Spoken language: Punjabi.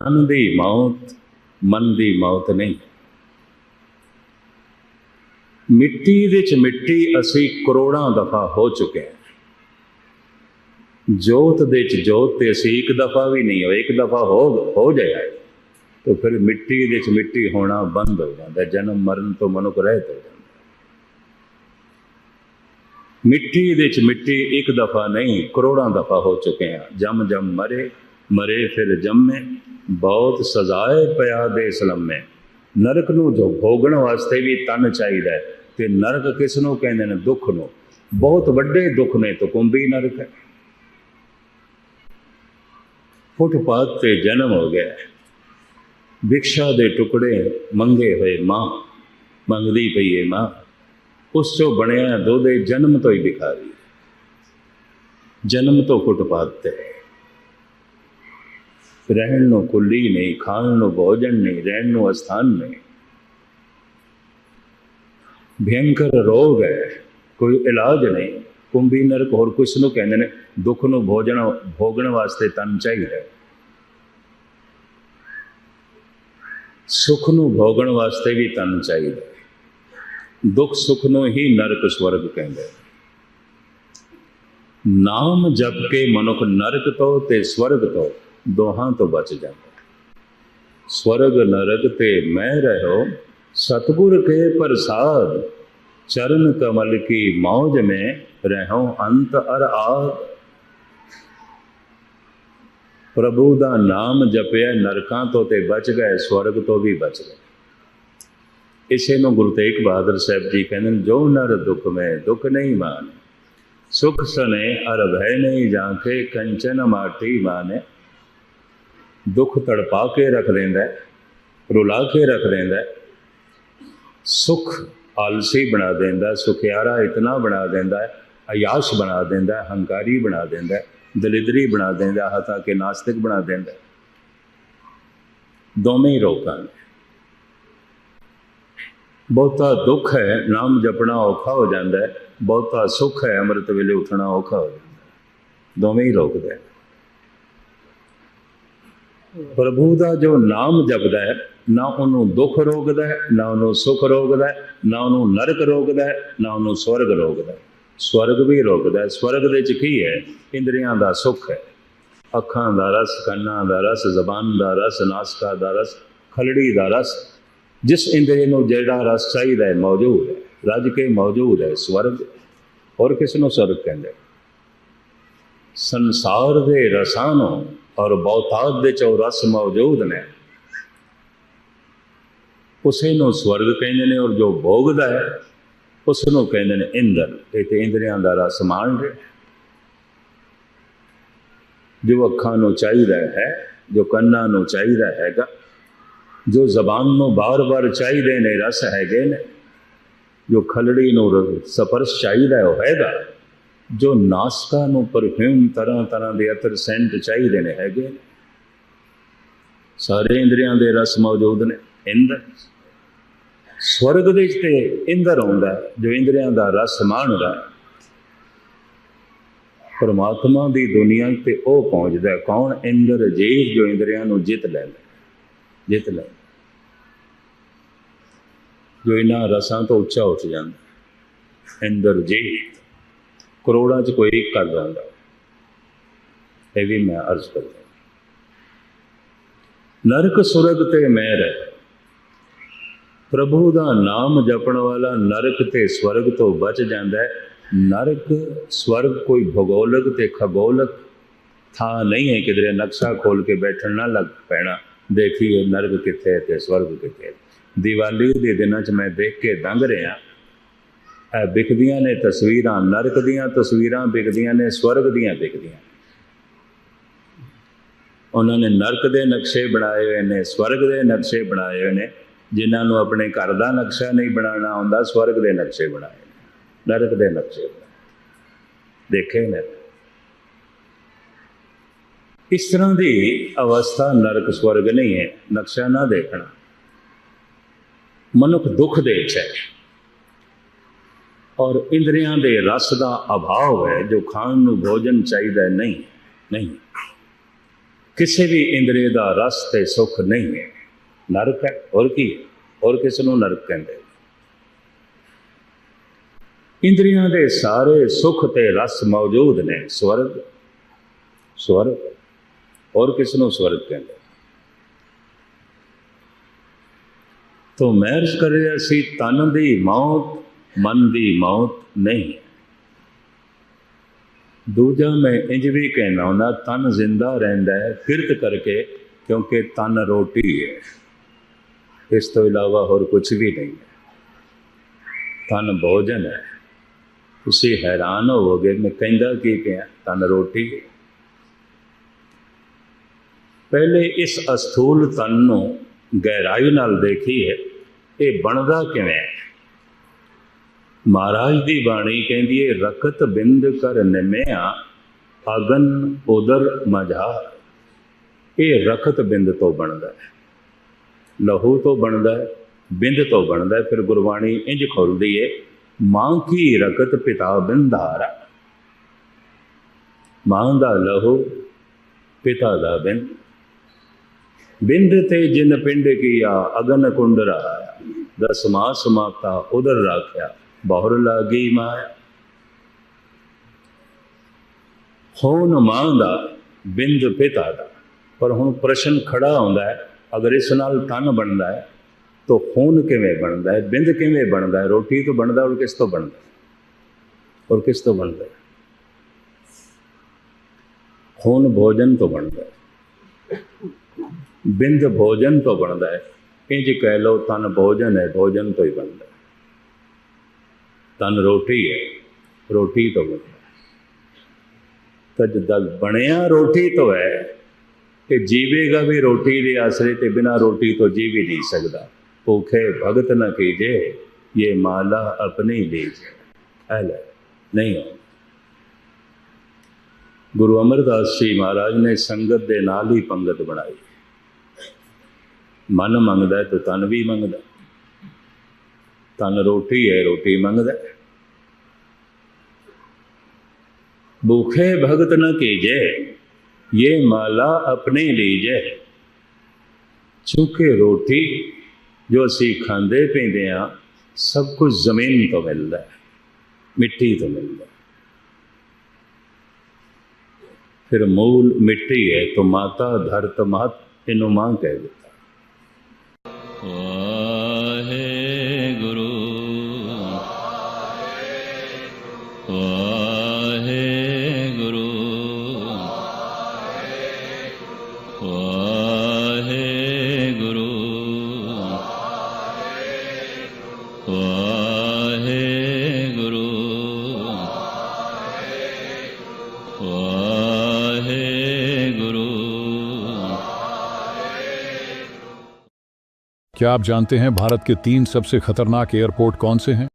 ਮਨ ਦੀ ਮੌਤ, ਮਨ ਦੀ ਮੌਤ ਨਹੀਂ। ਮਿੱਟੀ ਦੇ ਚ ਮਿੱਟੀ ਅਸੀਂ ਕਰੋੜਾਂ ਦਫਾ ਹੋ ਚੁੱਕੇ ਹਾਂ। ਜੋਤ ਦੇ ਚ ਜੋਤ ਤੇ ਅਸੀਂ ਇੱਕ ਦਫਾ ਵੀ ਨਹੀਂ ਹੋਏ, ਇੱਕ ਦਫਾ ਹੋ ਹੋ ਜਾਇਆ ਤਾਂ ਫਿਰ ਮਿੱਟੀ ਦੇ ਚ ਮਿੱਟੀ ਹੋਣਾ ਬੰਦ ਹੋ ਜਾਂਦਾ ਜਨਮ ਮਰਨ ਤੋਂ ਮਨੁੱਖ ਰਹਿਤ ਹੋ ਜਾਂਦਾ ਮਿੱਟੀ ਦੇ ਚ ਮਿੱਟੀ ਇੱਕ ਦਫਾ ਨਹੀਂ, ਕਰੋੜਾਂ ਦਫਾ ਹੋ ਚੁੱਕੇ ਹਾਂ। ਜਮ ਜਮ ਮਰੇ ਮਰੇ ਫਿਰ ਜੰਮੇ, ਬਹੁਤ ਸਜ਼ਾਏ ਪਿਆ ਦੇ ਸਲਮੇ। ਨਰਕ ਨੂੰ ਜੋ ਭੋਗਣ ਵਾਸਤੇ ਵੀ ਤਨ ਚਾਹੀਦਾ ਹੈ, ਤੇ ਨਰਕ ਕਿਸ ਨੂੰ ਕਹਿੰਦੇ ਨੇ? ਦੁੱਖ ਨੂੰ। ਬਹੁਤ ਵੱਡੇ ਦੁੱਖ ਨੇ ਤਾਂ ਕੁੰਭੀ ਨਰਕ ਹੈ। ਫੁੱਟਪਾਥ ਤੇ ਜਨਮ ਹੋ ਗਿਆ ਹੈ। ਦੇ ਟੁਕੜੇ ਮੰਗੇ ਹੋਏ ਮਾਂ, ਮੰਗਦੀ ਪਈ ਏ ਮਾਂ। ਉਸ ਚੋਂ ਬਣਿਆ ਦੋਦੇ ਜਨਮ ਤੋਂ ਹੀ ਭਿਖਾਰੀ। ਜਨਮ ਤੋਂ ਫੁੱਟਪਾਥ ਤੇ। ਰਹਿਣ ਨੂੰ ਕੁੱਲੀ ਨਹੀਂ ਖਾਣ ਨੂੰ ਭੋਜਨ ਨਹੀਂ ਰਹਿਣ ਨੂੰ ਅਸਥਾਨ ਨਹੀਂ। ਭਿਅੰਕਰ ਰੋਗ ਹੈ, ਕੋਈ ਇਲਾਜ ਨਹੀਂ। ਕੁੰਭੀ ਨਰਕ ਹੋਰ ਕੁਛ ਨੂੰ ਕਹਿੰਦੇ ਨੇ, ਦੁੱਖ ਨੂੰ ਭੋਜਨ, ਭੋਗਣ ਵਾਸਤੇ ਤਨ ਚਾਹੀਦਾ ਹੈ। ਸੁਖ ਨੂੰ ਭੋਗਣ ਵਾਸਤੇ ਵੀ ਤਨ ਚਾਹੀਦਾ ਦੁੱਖ ਸੁਖ ਨੂੰ ਹੀ ਨਰਕ ਸਵਰਗ ਕਹਿੰਦੇ ਨਾਮ ਜਪ ਕੇ ਮਨੁੱਖ ਨਰਕ ਤੋਂ ਤੇ ਸਵਰਗ ਤੋਂ ਦੋਹਾਂ ਤੋਂ ਬਚ ਜਾਂਦਾ। ਸਵਰਗ ਨਰਕ ਤੇ ਮੈਂ ਰਹੋ, ਸਤਗੁਰ ਕੇ ਪ੍ਰਸਾਦ, ਚਰਨ ਕਮਲ ਕੀ ਮੌਜ में ਰਹੋ ਅੰਤ ਅਰ ਆਦ। ਪ੍ਰਭੂ ਦਾ ਨਾਮ ਜਪਿਆ ਨਰਕਾਂ ਤੋਂ ਤੇ ਬਚ ਗਏ, ਸਵਰਗ ਤੋਂ ਵੀ ਬਚ ਗਏ। ਇਸੇ ਨੂੰ ਗੁਰੂ ਤੇਗ ਬਹਾਦਰ ਸਾਹਿਬ ਜੀ ਕਹਿੰਦੇ ਜੋ ਨਰ ਦੁੱਖ ਮੈਂ ਦੁੱਖ ਨਹੀਂ ਮਾਨ, ਸੁਖ ਸਨੇ ਅਰ ਭੈ ਨਹੀਂ ਜਾਂਕੇ ਕੰਚਨ ਮਾਟੀ ਮਾਨੇ। ਦੁੱਖ ਤੜਪਾ ਕੇ ਰੱਖ ਦਿੰਦਾ ਰੁਲਾ ਕੇ ਰੱਖ ਦਿੰਦਾ ਹੈ। ਸੁਖ ਆਲਸੀ ਬਣਾ ਦਿੰਦਾ ਸੁਖਿਆਰਾ ਇਤਨਾ ਬਣਾ ਦਿੰਦਾ ਆਯਾਸ ਬਣਾ ਦਿੰਦਾ ਹੰਕਾਰੀ ਬਣਾ ਦਿੰਦਾ ਦਲਿਦਰੀ ਬਣਾ ਦਿੰਦਾ ਹੈ, ਹਤਾ ਕਿ ਨਾਸਤਿਕ ਬਣਾ ਦਿੰਦਾ ਦੋਵੇਂ ਹੀ ਰੋਕਾਂ ਨੇ। ਬਹੁਤਾ ਦੁੱਖ ਹੈ, ਨਾਮ ਜਪਣਾ ਔਖਾ ਹੋ ਜਾਂਦਾ ਹੈ, ਬਹੁਤਾ ਸੁੱਖ ਹੈ, ਅੰਮ੍ਰਿਤ ਵੇਲੇ ਉੱਠਣਾ ਔਖਾ ਹੋ ਜਾਂਦਾ ਦੋਵੇਂ ਹੀ ਰੋਕਦੇ ਨੇ। ਪ੍ਰਭੂ ਦਾ ਜੋ ਨਾਮ ਜਪਦਾ ਹੈ, ਨਾ ਉਹਨੂੰ ਦੁੱਖ ਰੋਕਦਾ ਹੈ, ਨਾ ਉਹਨੂੰ ਸੁੱਖ ਰੋਕਦਾ ਹੈ, ਨਾ ਉਹਨੂੰ ਨਰਕ ਰੋਕਦਾ ਹੈ, ਨਾ ਉਹਨੂੰ ਸਵਰਗ ਰੋਕਦਾ ਹੈ। ਸਵਰਗ ਵੀ ਰੋਕਦਾ ਹੈ। ਸਵਰਗ ਦੇ ਵਿੱਚ ਕੀ ਹੈ? ਇੰਦਰੀਆਂ ਦਾ ਸੁੱਖ ਹੈ। ਅੱਖਾਂ ਦਾ ਰਸ, ਕੰਨਾਂ ਦਾ ਰਸ, ਜ਼ਬਾਨ ਦਾ ਰਸ, ਨਾਸਕਾ ਦਾ ਰਸ, ਖਲੜੀ ਦਾ ਰਸ। ਜਿਸ ਇੰਦਰੀ ਨੂੰ ਜਿਹੜਾ ਰਸ ਚਾਹੀਦਾ ਹੈ, ਮੌਜੂਦ ਹੈ। ਰੱਜ ਕੇ ਮੌਜੂਦ ਹੈ। ਸਵਰਗ ਹੋਰ ਕਿਸ ਨੂੰ ਸਵਰਗ ਕਹਿੰਦੇ? ਸੰਸਾਰ ਦੇ ਰਸਾਂ ਨੂੰ ਔਰ ਬਹੁਤਾਤ ਦੇ ਚੋਂ ਰਸ ਮੌਜੂਦ ਨੇ। ਉਸੇ ਨੂੰ ਸਵਰਗ ਕਹਿੰਦੇ ਨੇ ਔਰ ਜੋ ਭੋਗਦਾ ਹੈ ਉਸ ਨੂੰ ਕਹਿੰਦੇ ਨੇ ਇੰਦਰ। ਇਹ ਤੇ ਇੰਦਰੀਆਂ ਦਾ ਰਸ ਮਾਣ ਰਿਹਾ ਜੋ ਅੱਖਾਂ ਨੂੰ ਚਾਹੀਦਾ ਹੈ, ਜੋ ਕੰਨਾਂ ਨੂੰ ਚਾਹੀਦਾ ਹੈਗਾ, ਜੋ ਜ਼ਬਾਨ ਨੂੰ ਬਾਰ-ਬਾਰ ਚਾਹੀਦੇ ਨੇ, ਰਸ ਹੈਗੇ ਨੇ, ਜੋ ਖਲੜੀ ਨੂੰ ਸਪਰਸ਼ ਚਾਹੀਦਾ ਉਹ ਹੈਗਾ। ਜੋ ਨਾਸਕਾ ਨੂੰ ਪਰਫਿਊਮ ਤਰ੍ਹਾਂ ਤਰ੍ਹਾਂ ਦੇ ਅਤਰ ਸੈਂਟ ਚਾਹੀਦੇ ਨੇ ਹੈਗੇ। ਸਾਰੇ ਇੰਦਰੀਆਂ ਦੇ ਰਸ ਮੌਜੂਦ ਨੇ। ਇੰਦਰ ਸਵਰਗ ਦੇ ਵਿੱਚ ਤੇ ਇੰਦਰ ਆਉਂਦਾ ਜੋ ਇੰਦਰੀਆਂ ਦਾ ਰਸ ਮਾਣਦਾ ਹੈ। ਪਰਮਾਤਮਾ ਦੀ ਦੁਨੀਆ ਤੇ ਉਹ ਪਹੁੰਚਦਾ ਕੌਣ? ਇੰਦਰ ਜੀਵ ਜੋ ਇੰਦਰੀਆਂ ਨੂੰ ਜਿੱਤ ਲੈਂਦਾ ਹੈ। ਜਿੱਤ ਲੈ ਜੋ ਇਹਨਾਂ ਰਸਾਂ ਤੋਂ ਉੱਚਾ ਉੱਠ ਜਾਂਦਾ ਇੰਦਰ ਜੀਵ। ਕਰੋੜਾਂ ਚ ਕੋਈ ਇੱਕ ਕਰ ਜਾਂਦਾ। ਇਹ ਵੀ ਮੈਂ ਅਰਜ਼ ਕਰਦਾ ਨਰਕ ਸੁਰਗ ਤੇ ਮੈਂ ਰਹਿ। ਪ੍ਰਭੂ ਦਾ ਨਾਮ ਜਪਣ ਵਾਲਾ ਨਰਕ ਤੇ ਸਵਰਗ ਤੋਂ ਬਚ ਜਾਂਦਾ ਹੈ। ਨਰਕ, ਸਵਰਗ ਕੋਈ ਭੂਗੋਲਿਕ ਤੇ ਖਗੋਲਕ ਥਾਂ ਨਹੀਂ ਹੈ। ਕਿਧਰੇ ਨਕਸ਼ਾ ਖੋਲ ਕੇ ਬੈਠਣ ਨਾ ਲੱਗ ਪੈਣਾ। ਦੇਖੀਏ ਨਰਕ ਕਿੱਥੇ ਹੈ ਤੇ ਸਵਰਗ ਕਿੱਥੇ ਹੈ। ਦੀਵਾਲੀ ਦੇ ਦਿਨਾਂ 'ਚ ਮੈਂ ਦੇਖ ਕੇ ਦੰਗ ਰਿਹਾ। ਇਹ ਵਿਕਦੀਆਂ ਨੇ ਤਸਵੀਰਾਂ, ਨਰਕ ਦੀਆਂ ਤਸਵੀਰਾਂ ਵਿਕਦੀਆਂ ਨੇ, ਸਵਰਗ ਦੀਆਂ ਵਿਕਦੀਆਂ ਉਹਨਾਂ ਨੇ ਨਰਕ ਦੇ ਨਕਸ਼ੇ ਬਣਾਏ ਹੋਏ ਨੇ, ਸਵਰਗ ਦੇ ਨਕਸ਼ੇ ਬਣਾਏ ਹੋਏ ਨੇ। ਜਿਨ੍ਹਾਂ ਨੂੰ ਆਪਣੇ ਘਰ ਦਾ ਨਕਸ਼ਾ ਨਹੀਂ ਬਣਾਉਣਾ ਆਉਂਦਾ ਸਵਰਗ ਦੇ ਨਕਸ਼ੇ ਬਣਾਏ ਨਰਕ ਦੇ ਨਕਸ਼ੇ ਬਣਾਏ। ਦੇਖੇ ਨੇ। ਇਸ ਤਰ੍ਹਾਂ ਦੀ ਅਵਸਥਾ ਨਰਕ, ਸਵਰਗ ਨਹੀਂ ਹੈ। ਨਕਸ਼ਾ ਨਾ ਦੇਖਣਾ। ਮਨੁੱਖ ਦੁੱਖ ਦੇ ਵਿੱਚ ਹੈ। ਔਰ ਇੰਦਰੀਆਂ ਦੇ ਰਸ ਦਾ ਅਭਾਵ ਹੈ, ਜੋ ਖਾਣ ਨੂੰ ਭੋਜਨ ਚਾਹੀਦਾ ਨਹੀਂ ਨਹੀਂ। ਕਿਸੇ ਵੀ ਇੰਦਰੀ ਦਾ ਰਸ ਤੇ ਸੁਖ ਨਹੀਂ ਹੈ। ਨਰਕ ਹੈ, ਹੋਰ ਕੀ ਹੈ? ਹੋਰ ਕਿਸ ਨੂੰ ਨਰਕ ਕਹਿੰਦੇ? ਇੰਦਰੀਆਂ ਦੇ ਸਾਰੇ ਸੁਖ ਤੇ ਰਸ ਮੌਜੂਦ ਨੇ, ਸਵਰਗ ਸਵਰਗ, ਹੋਰ ਕਿਸ ਨੂੰ ਸਵਰਗ ਕਹਿੰਦੇ? ਤੋ ਮਹਿਰਜ ਕਰ ਰਿਹਾ ਸੀ, ਤਨ ਦੀ ਮੌਤ ਮਨ ਦੀ ਮੌਤ ਨਹੀਂ। ਦੂਜਾ ਮੈਂ ਇੰਜ ਵੀ ਕਹਿਣਾ ਹੁੰਦਾ ਤਨ ਜ਼ਿੰਦਾ ਰਹਿੰਦਾ ਹੈ ਕਿਰਤ ਕਰਕੇ, ਕਿਉਂਕਿ ਤਨ ਰੋਟੀ ਹੈ। ਇਸ ਤੋਂ ਇਲਾਵਾ ਹੋਰ ਕੁਝ ਵੀ ਨਹੀਂ ਹੈ। ਤਨ ਭੋਜਨ ਹੈ। ਤੁਸੀਂ ਹੈਰਾਨ ਹੋਵੋਗੇ, ਮੈਂ ਕਹਿੰਦਾ ਕੀ ਪਿਆ, ਤਨ ਰੋਟੀ ਹੈ। ਪਹਿਲੇ ਇਸ ਅਸਥੂਲ ਤਨ ਨੂੰ ਗਹਿਰਾਈ ਨਾਲ ਦੇਖੀਏ, ਇਹ ਬਣਦਾ ਕਿਵੇਂ ਹੈ? ਮਹਾਰਾਜ ਦੀ ਬਾਣੀ ਕਹਿੰਦੀ ਹੈ ਰਕਤ ਬਿੰਦ ਕਰ ਨਿਮਿਆ, ਅਗਨ ਉਦਰ ਮਝਾਰ ਇਹ ਰਕਤ ਬਿੰਦ ਤੋਂ ਬਣਦਾ ਹੈ। ਲਹੂ ਤੋਂ ਬਣਦਾ ਹੈ, ਬਿੰਦ ਤੋਂ ਬਣਦਾ ਹੈ। ਫਿਰ ਗੁਰਬਾਣੀ ਇੰਜ ਖੋਲਦੀ ਹੈ ਮਾਂ ਕੀ ਰਕਤ ਪਿਤਾ ਬਿੰਦਾਰਾ ਮਾਂ ਦਾ ਲਹੂ, ਪਿਤਾ ਦਾ ਬਿੰਦ। ਬਿੰਦ ਤੇ ਜਿਨ ਪਿੰਡ ਕੀਆ, ਅਗਨ ਕੁੰਡ ਰਹਾ ਦਸਮਾ ਸਮਾਤਾ ਉਦਰ ਰਾਖਿਆ। ਬਹੁਰ ਲਾਗੀ ਮਾਇਆ। ਹੋਣ ਮਾਂ ਦਾ ਬਿੰਦ ਪਿਤਾ ਦਾ, ਪਰ ਹੁਣ ਪ੍ਰਸ਼ਨ ਖੜਾ ਹੁੰਦਾ ਹੈ, ਅਗਰ ਇਸ ਨਾਲ ਤਨ ਬਣਦਾ ਹੈ, ਤਾਂ ਖੂਨ ਕਿਵੇਂ ਬਣਦਾ ਹੈ, ਬਿੰਦ ਕਿਵੇਂ ਬਣਦਾ ਹੈ, ਰੋਟੀ ਤੋਂ ਬਣਦਾ ਔਰ ਕਿਸ ਤੋਂ ਬਣਦਾ ਔਰ ਕਿਸ ਤੋਂ ਬਣਦਾ ਹੈ? ਖੂਨ ਭੋਜਨ ਤੋਂ ਬਣਦਾ ਬਿੰਦ ਭੋਜਨ ਤੋਂ ਬਣਦਾ ਹੈ। ਇੰਜ ਕਹਿ ਲਓ, ਤਨ ਭੋਜਨ ਹੈ, ਭੋਜਨ ਤੋਂ ਹੀ ਬਣਦਾ ਤਨ ਰੋਟੀ ਹੈ, ਰੋਟੀ ਤੋਂ ਬਣਿਆ ਤਾਂ ਜਿੱਦਾਂ ਬਣਿਆ ਰੋਟੀ ਤੋਂ ਹੈ ਕਿ ਜੀਵੇਗਾ ਵੀ ਰੋਟੀ ਦੇ ਆਸਰੇ ਤੇ ਬਿਨਾ ਰੋਟੀ ਤੋਂ ਜੀ ਵੀ ਨਹੀਂ ਸਕਦਾ। ਭੁੱਖੇ ਭਗਤ ਨਾ ਕੀਜੇ ਇਹ ਮਾਲਾ ਆਪਣੀ ਲੀਜੇ। ਹਲ ਨਹੀਂ ਹੋ ਗੁਰੂ ਅਮਰਦਾਸ ਜੀ ਮਹਾਰਾਜ ਨੇ ਸੰਗਤ ਦੇ ਨਾਲ ਹੀ ਪੰਗਤ ਬਣਾਈ। ਮਨ ਮੰਗਦਾ ਤਾਂ ਤਨ ਵੀ ਮੰਗਦਾ ਤਨ ਰੋਟੀ ਹੈ ਰੋਟੀ ਮੰਗਦਾ ਹੈ। भूखे भगत न कीजे ये माला अपने लीजे ਚੁੱਕੇ ਰੋਟੀ ਜੋ ਅਸੀਂ ਖਾਂਦੇ ਪੀਂਦੇ ਆ ਸਭ ਕੁਝ ਜ਼ਮੀਨ ਤੋਂ ਮਿਲਦਾ ਹੈ ਮਿੱਟੀ ਤੋਂ ਮਿਲਦਾ ਹੈ ਫਿਰ ਮੂਲ ਮਿੱਟੀ ਹੈ ਤਾਂ ਮਾਤਾ ਧਰਤ ਮਾਤ ਇਹਨੂੰ ਮਾਂ ਕਹਿ ਦਿੱਤਾ ਵਾਹਿਗੁਰੂ क्या आप जानते हैं भारत के तीन सबसे खतरनाक एयरपोर्ट कौन से हैं?